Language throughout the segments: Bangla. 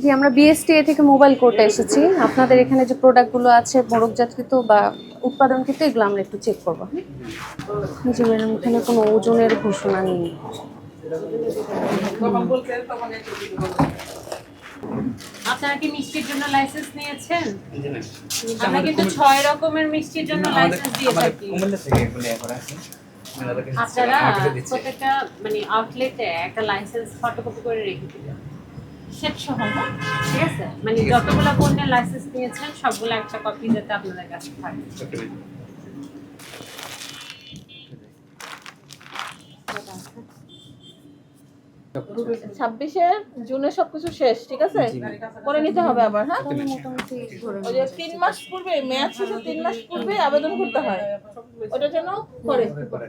জি আমরা বিএসটিএ থেকে মোবাইল কোর্টে এসেছি। আপনাদের এখানে যে প্রোডাক্টগুলো আছে মোড়কজাতকৃত বা উৎপাদনকৃত এগুলো আমরা একটু চেক করব। জি ম্যাডাম এখানে কোনো ওজনের ঘোষণা নেই। আপনারা কি মিষ্টির জন্য লাইসেন্স নিয়েছেন? আমরা কিন্তু ছয় রকমের মিষ্টির জন্য লাইসেন্স দিয়ে থাকি। আপনারা প্রত্যেকটা মানে আউটলেটে একটা লাইসেন্স ফটোকপি করে রেখে দিবেন। সেট সহ ঠিক আছে? মানে যতগুলো পণ্যের লাইসেন্স নিয়েছেন সবগুলো একটা কপি যাতে আপনাদের কাছে থাকে। ছাব্বিশের জুনে সবকিছু শেষ ঠিক আছে? করে নিতে হবে আবার হ্যাঁ? ওই যে তিন মাস পূর্বে মেয়াদ শেষে তিন মাস পূর্বে আবেদন করতে হয়। ওটা যেন করে।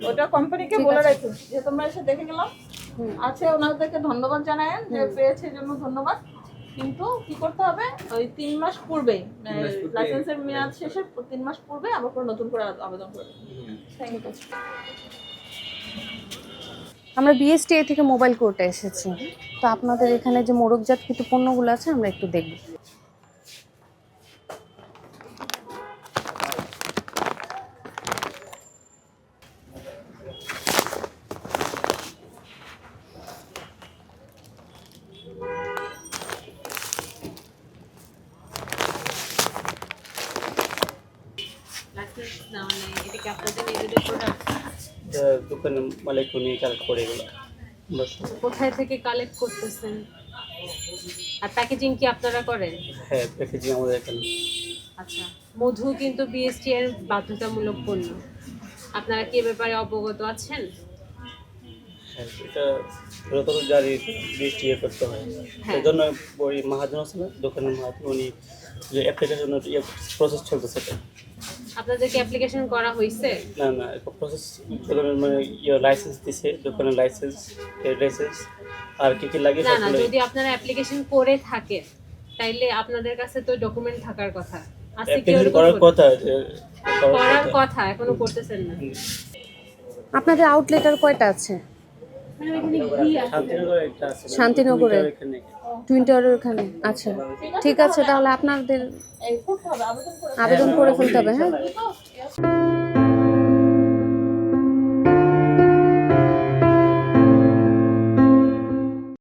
ওটা কোম্পানিকে বলে রাখো যে তোমরা এসে দেখে গেলাম। আছে ওনাদেরকে ধন্যবাদ জানায়েন যে পেয়েছে জন্য ধন্যবাদ। কিন্তু কি করতে হবে? ওই তিন মাস পূর্বে লাইসেন্সের মেয়াদ শেষে তিন মাস পূর্বে আবার করে নতুন করে আবেদন করবে থ্যাংক ইউ আমরা বিএসটিএ থেকে মোবাইল কোর্টে এসেছি। তো আপনাদের এখানে যে মোরগজাত কিছু পণ্যগুলো আছে আমরা একটু দেখব। না মানে এটা কি আপনাদের নিজেদের প্রোডাক্ট দোকানের মালিক উনি কালেক্ট করে এগুলো কোথায় থেকে কালেক্ট করতেছেন? আর প্যাকেজিং কি আপনারা করেন? হ্যাঁ প্যাকেজিং আমাদের এখানে। আচ্ছা মধু কিন্তু বিএসটি এর বাধ্যতামূলক পণ্য। আপনারা কি ব্যাপারে অবগত আছেন? হ্যাঁ এটা বৃষ্টি ইয়ে করতে হয়। হ্যাঁ। এই জন্য ওই মহাজন আছে না দোকানের মহাজন উনি যে অ্যাপ্লিকেশন প্রসেস চলতেছে এটা। আপনাদেরকে অ্যাপ্লিকেশন করা হয়েছে না না প্রসেস দোকানের মানে ইয়ে লাইসেন্স দিছে দোকানের লাইসেন্স লাইসেন্স আর কি কি লাগে না না যদি আপনারা অ্যাপ্লিকেশন করে থাকেন তাইলে আপনাদের কাছে তো ডকুমেন্ট থাকার কথা। আছে কি করার কথা করার এখনও করতেছেন না। আপনাদের আউটলেট আর কয়টা আছে? শান্তিনগরে আছে। শান্তিনগরে? টুইন টাওয়ারের ওখানে? আচ্ছা। ঠিক আছে তাহলে আপনাদের আবেদন করে আবেদন ফেলতে হবে। হ্যাঁ?